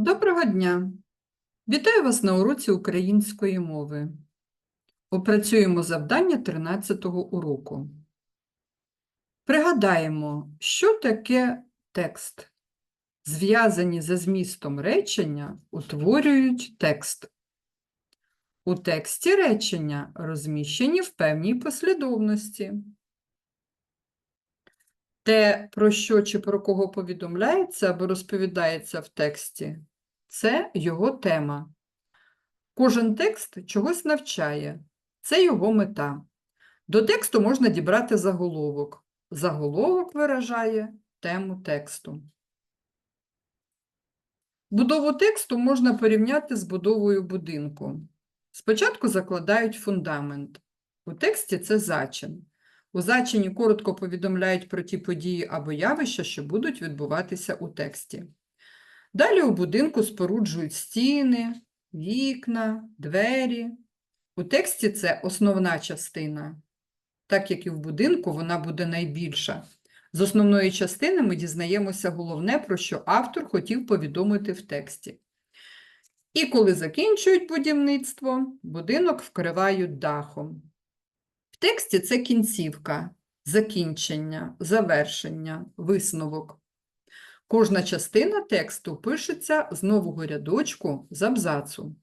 Доброго дня! Вітаю вас на уроці української мови. Опрацюємо завдання 13-го уроку. Пригадаємо, що таке текст. Зв'язані за змістом речення утворюють текст. У тексті речення розміщені в певній послідовності. Те, про що чи про кого повідомляється або розповідається в тексті, це його тема. Кожен текст чогось навчає, це його мета. До тексту можна дібрати заголовок. Заголовок виражає тему тексту. Будову тексту можна порівняти з будовою будинку. Спочатку закладають фундамент. У тексті це зачин. У зачині коротко повідомляють про ті події або явища, що будуть відбуватися у тексті. Далі у будинку споруджують стіни, вікна, двері. У тексті це основна частина. Так як і в будинку, вона буде найбільша. З основної частини ми дізнаємося головне, про що автор хотів повідомити в тексті. І коли закінчують будівництво, будинок вкривають дахом. Тексті це кінцівка, закінчення, завершення, висновок. Кожна частина тексту пишеться з нового рядочку з абзацу.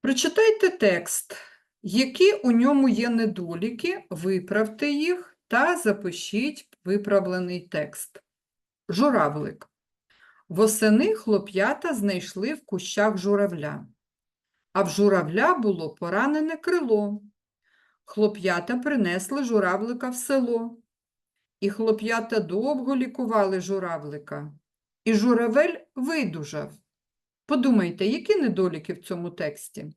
Прочитайте текст. Які у ньому є недоліки, виправте їх та запишіть виправлений текст. Журавлик. Восени хлоп'ята знайшли в кущах журавля, а в журавля було поранене крило. Хлоп'ята принесли журавлика в село, і хлоп'ята довго лікували журавлика, і журавель видужав. Подумайте, які недоліки в цьому тексті?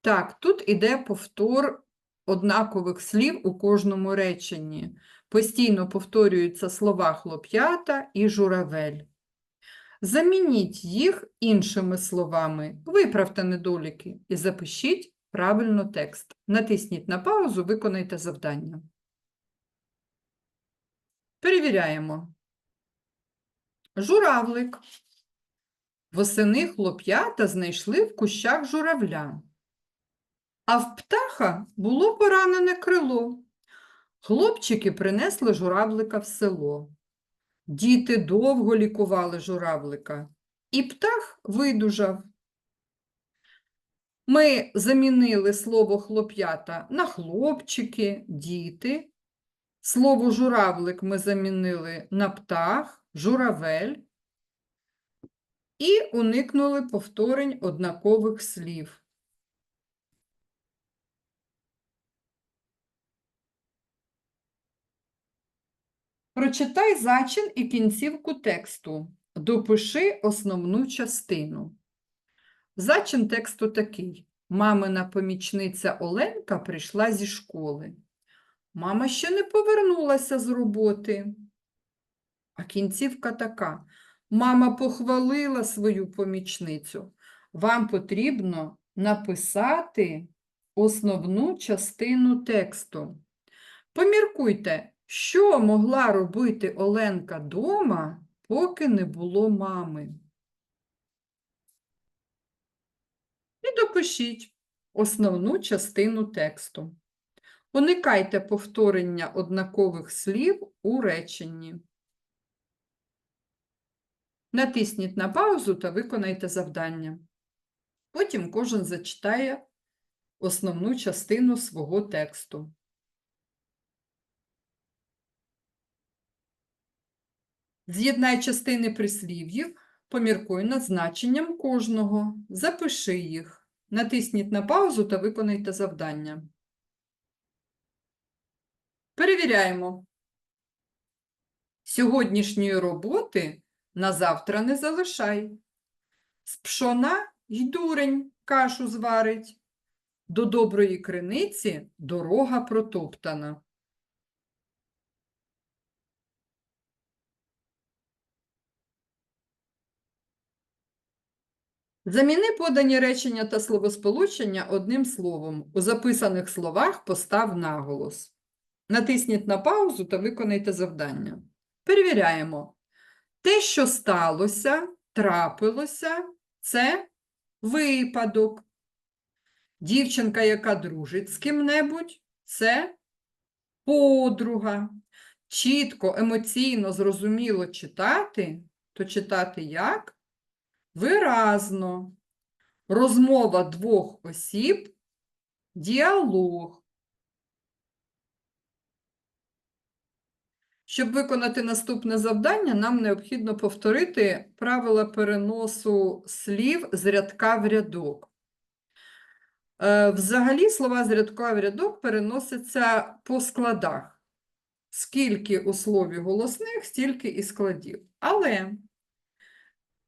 Так, тут іде повтор однакових слів у кожному реченні. Постійно повторюються слова хлоп'ята і журавель. Замініть їх іншими словами, виправте недоліки і запишіть правильно текст. Натисніть на паузу, виконайте завдання. Перевіряємо. Журавлик. Восени хлоп'ята знайшли в кущах журавля. А в птаха було поранене крило. Хлопчики принесли журавлика в село. Діти довго лікували журавлика, і птах видужав. Ми замінили слово хлоп'ята на хлопчики, діти. Слово журавлик ми замінили на птах, журавель і уникнули повторень однакових слів. Прочитай зачин і кінцівку тексту. Допиши основну частину. Зачин тексту такий. Мамина помічниця Оленка прийшла зі школи. Мама ще не повернулася з роботи. А кінцівка така. Мама похвалила свою помічницю. Вам потрібно написати основну частину тексту. Поміркуйте, що могла робити Оленка дома, поки не було мами? І допишіть основну частину тексту. Уникайте повторення однакових слів у реченні. Натисніть на паузу та виконайте завдання. Потім кожен зачитає основну частину свого тексту. З'єднай частини прислів'їв, поміркуй над значенням кожного, запиши їх, натисніть на паузу та виконайте завдання. Перевіряємо. Сьогоднішньої роботи на завтра не залишай. З пшона й дурень кашу зварить. До доброї криниці дорога протоптана. Заміни подані речення та словосполучення одним словом. У записаних словах постав наголос. Натисніть на паузу та виконайте завдання. Перевіряємо. Те, що сталося, трапилося, це випадок. Дівчинка, яка дружить з ким-небудь, це подруга. Чітко, емоційно, зрозуміло читати, то читати як? Виразно. Розмова двох осіб, діалог. Щоб виконати наступне завдання, нам необхідно повторити правила переносу слів з рядка в рядок. Е, Взагалі слова з рядка в рядок переносяться по складах. Скільки у слові голосних, стільки і складів. Але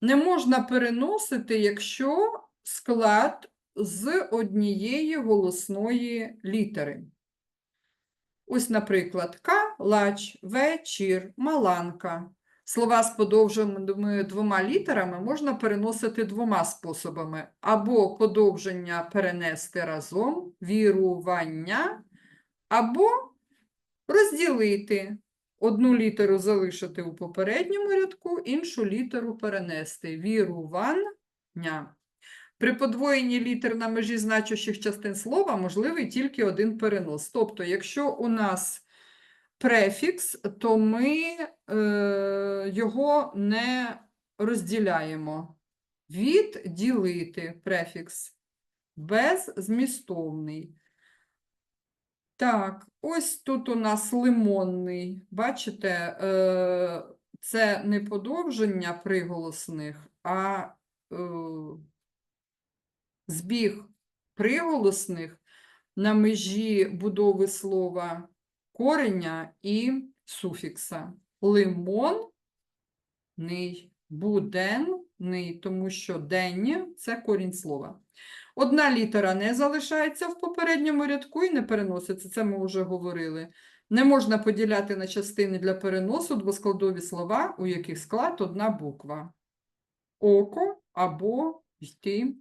не можна переносити, якщо склад з однієї голосної літери. Ось, наприклад, калач, вечір, маланка. Слова з подовженими двома літерами можна переносити двома способами. Або подовження перенести разом, вірування, або розділити. Одну літеру залишити у попередньому рядку, іншу літеру перенести. Вірування. При подвоєнні літер на межі значущих частин слова можливий тільки один перенос. Тобто, якщо у нас префікс, то ми е, його не розділяємо. Відділити префікс беззмістовний. Так, ось тут у нас лимонний. Бачите, е, це не подовження приголосних, а е, збіг приголосних на межі будови слова кореня і суфікса. Лимонний, буденний, тому що денні – це корінь слова. Одна літера не залишається в попередньому рядку і не переноситься, це ми вже говорили. Не можна поділяти на частини для переносу двоскладові слова, у яких склад одна буква. Око або йти.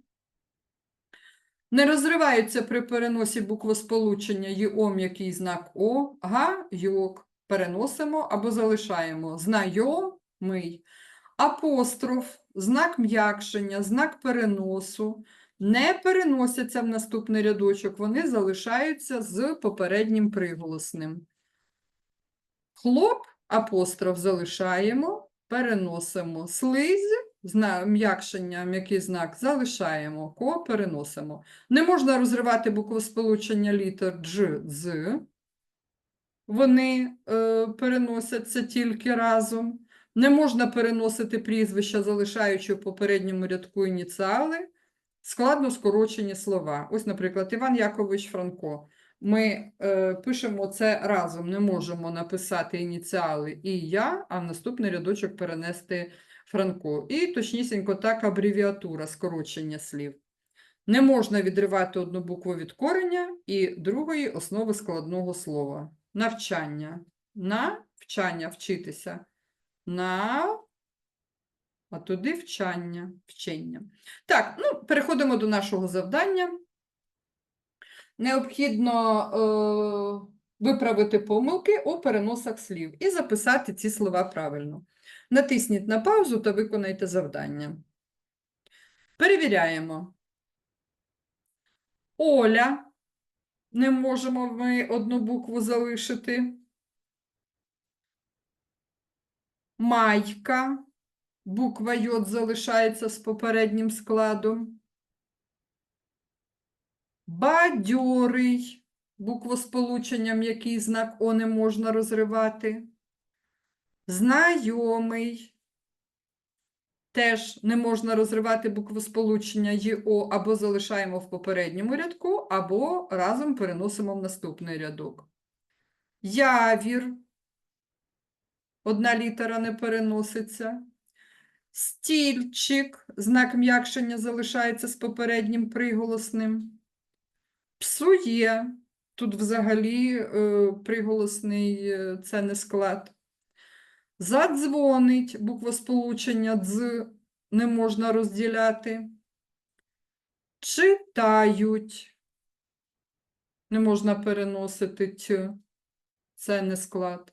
Не розриваються при переносі буквосполучення ЙО м'який знак О, га, йок. Переносимо або залишаємо знайомий. Апостроф, знак м'якшення, знак переносу не переносяться в наступний рядочок, вони залишаються з попереднім приголосним. Хлоп, апостроф залишаємо, переносимо. Слизь, м'якшення, м'який знак залишаємо, ко переносимо. Не можна розривати буквосполучення літер дж, з. Вони е, переносяться тільки разом. Не можна переносити прізвища, залишаючи в попередньому рядку ініціали. Складно скорочені слова. Ось, наприклад, Іван Якович Франко. Ми е, пишемо це разом, не можемо написати ініціали і я, а в наступний рядочок перенести Франко. І точнісінько так абревіатура скорочення слів. Не можна відривати одну букву від кореня і другої основи складного слова. Навчання. Навчання вчитися. На, а туди вчання, вчення. Так, ну, переходимо до нашого завдання. Необхідно е, виправити помилки у переносах слів і записати ці слова правильно. Натисніть на паузу та виконайте завдання. Перевіряємо. Оля. Не можемо ми одну букву залишити. Майка. Буква Й залишається з попереднім складом. Бадьорий. Буквосполученням, який знак О не можна розривати. Знайомий. Теж не можна розривати буквосполучення ЙО або залишаємо в попередньому рядку, або разом переносимо в наступний рядок. Явір. Одна літера не переноситься. Стільчик, знак м'якшення залишається з попереднім приголосним. Псує, тут взагалі е, приголосний е, це не склад. Задзвонить, буквосполучення дз не можна розділяти. Читають, не можна переносити т. це не склад.